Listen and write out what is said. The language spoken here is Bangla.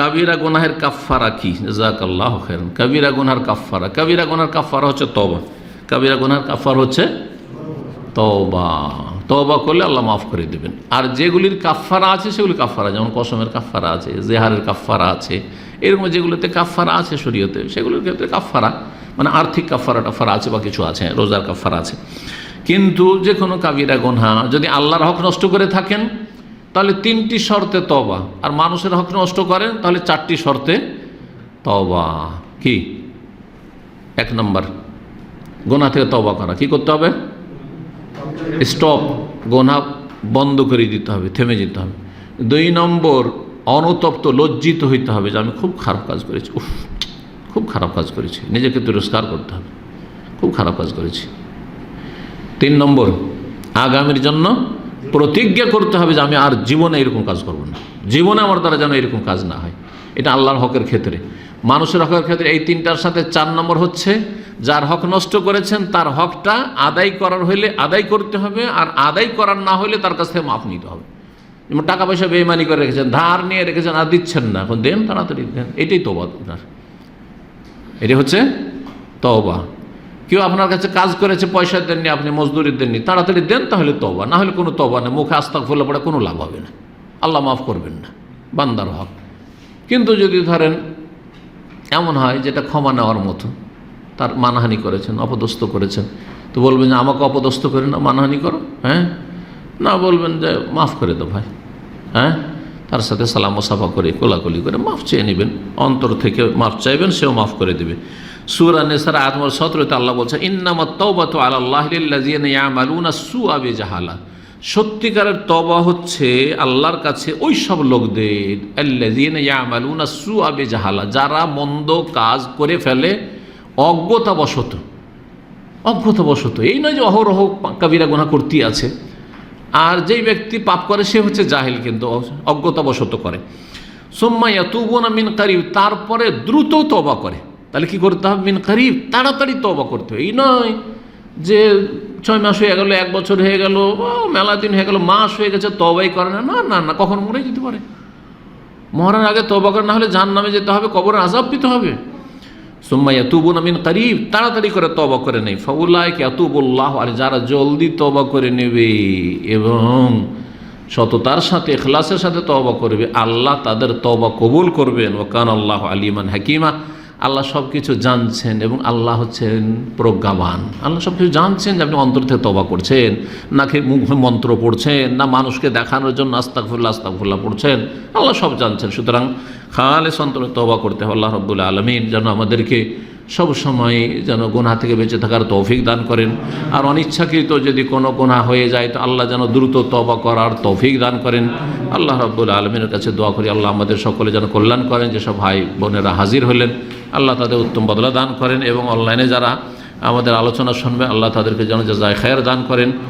কাবিরা গুনাহের কাফারা কি? জাকাল্লাহ খেরন কাবিরা গুনার কাফারা কাবিরা গুনার কাফারা হচ্ছে তবা কাবিরা গুনার কাফার হচ্ছে তবা তবা করলে আল্লাহ মাফ করে দেবেন। আর যেগুলির কাফারা আছে, সেগুলি কাফারা যেমন কসমের কাফারা আছে, জেহারের কাফারা আছে, এরকম যেগুলোতে কাফারা আছে শরীয়তে, সেগুলোর ক্ষেত্রে কাফারা মানে আর্থিক কাফারা টাফারা আছে বা কিছু আছে, রোজার কাফারা আছে। কিন্তু যে কোনো কাবিরা গুনহা যদি আল্লাহর হক নষ্ট করে থাকেন তাহলে তিনটি শর্তে তবা আর মানুষের হক নষ্ট করেন, তাহলে চারটি শর্তে তবা কি? এক নম্বর, গোনা থেকে তবা করা। কি করতে হবে? স্টপ। গোনা বন্ধ করে দিতে হবে, থেমে যেতে হবে। দুই নম্বর, অনুতপ্ত, লজ্জিত হইতে হবে যে আমি খুব খারাপ কাজ করেছি। উফ, খুব খারাপ কাজ করেছি। নিজেকে তিরস্কার করতে হবে। খুব খারাপ কাজ করেছি। তিন নম্বর, আগামীর জন্য প্রতিজ্ঞা করতে হবে যে আমি আর জীবনে এরকম কাজ করব না। জীবনে আমার দ্বারা যেন এরকম কাজ না হয়। এটা আল্লাহর হকের ক্ষেত্রে। মানুষের হকের ক্ষেত্রে এই তিনটার সাথে চার নম্বর হচ্ছে, যার হক নষ্ট করেছেন, তার হকটা আদায় করার হলে আদায় করতে হবে, আর আদায় করার না হলে তার কাছ থেকে মাফ নিতে হবে। যেমন টাকা পয়সা বেইমানি করে রেখেছেন, ধার নিয়ে রেখেছেন, আর দিচ্ছেন না। এখন দেন তাড়াতাড়ি দেন। এটাই তোবা আপনার। এটি হচ্ছে তওবা। কেউ আপনার কাছে কাজ করেছে, পয়সা দেননি, আপনি মজদুরি দেননি, তাড়াতাড়ি দেন তাহলে তবা না হলে কোনো তবা নেই, মুখে আস্তাক ফুলে পড়ে কোনো লাভ হবে না। আল্লাহ মাফ করবেন না, বান্দার হক। কিন্তু যদি ধরেন এমন হয় যেটা ক্ষমা নেওয়ার মতো, তার মানহানি করেছেন, অপদস্থ করেছেন, তো বলবেন যে আমাকে অপদস্থ করে না, মানহানি করো হ্যাঁ? না বলবেন যে মাফ করে দাও ভাই হ্যাঁ? তার সাথে সালাম সাফা করে, কোলাকুলি করে মাফ চেয়ে নেবেন, অন্তর থেকে মাফ চাইবেন, সেও মাফ করে দেবে। সুরা নেসার আদমর সতরতে আল্লাহ বলছে ইন্নামত তৌবাত আল্লাহ সু আবে জাহালা সত্যিকারের তবা হচ্ছে আল্লাহর কাছে ওই সব লোকদের ইয়ামালুনা সু আবে জাহালা যারা মন্দ কাজ করে ফেলে, অজ্ঞতাবশত অজ্ঞতাবশত। এই নয় যে অহরহ কাবিরা গুনাহ করতেই আছে। আর যেই ব্যক্তি পাপ করে, সে হচ্ছে জাহিল কিন্তু অজ্ঞতাবশত করে। সোম্মাইয়া তুবনা মিন কারিব, তারপরে দ্রুত তবা করে। তাহলে কি করতে হবে? মিন কারিব, তাড়াতাড়ি তবা করতে হবে। এই নয় যে ছয় মাস হয়ে গেল, এক বছর হয়ে গেল মেলা দিন হয়ে গেল, মাস হয়ে গেছে তবাই করে না। না না না, কখন মরে যেতে পারে। মরার আগে তবা করে, না হলে জান নামে যেতে হবে, কবরের আজাব দিতে হবে। সুম্মাইয়া তুবুন আমিন করিব, তাড়াতাড়ি করে তবা করে নেই। ফাউলায় কে আতুবুল্লাহ আর যারা জলদি তবা করে নেবে এবং সততার সাথে এখলাসের সাথে তবা করবে, আল্লাহ তাদের তবা কবুল করবেন। ও কান আল্লাহ আলিমান হাকিমা। আল্লাহ সব কিছু জানছেন এবং আল্লাহ হচ্ছেন প্রজ্ঞাবান। আল্লাহ সব কিছু জানছেন যে আপনি অন্তর থেকে তবা করছেন, না খেয়ে মুখ মন্ত্র পড়ছেন, না মানুষকে দেখানোর জন্য আস্তাকফুল্লা আস্তাকফুল্লাহ পড়ছেন। আল্লাহ সব জানছেন। সুতরাং খালে সন্তরে তবা করতে হবে আল্লাহ রব্বুল্লা আলমিন যেন আমাদেরকে সব সময় যেন গোনা থেকে বেঁচে থাকার তৌফিক দান করেন। আর অনিচ্ছাকৃত যদি কোনো গোনা হয়ে যায়, তো আল্লাহ যেন দ্রুত তবা করার তৌফিক দান করেন। আল্লাহ রব্বুল আলমিনের কাছে দোয়া করি, আল্লাহ আমাদের সকলে যেন কল্যাণ করেন যেসব ভাই বোনেরা হাজির হলেন। আল্লাহ তাদের উত্তম বদলা দান করেন এবং অনলাইনে যারা আমাদের আলোচনা শুনবে, আল্লাহ তাদেরকে যেন যায় খায়ের দান করেন।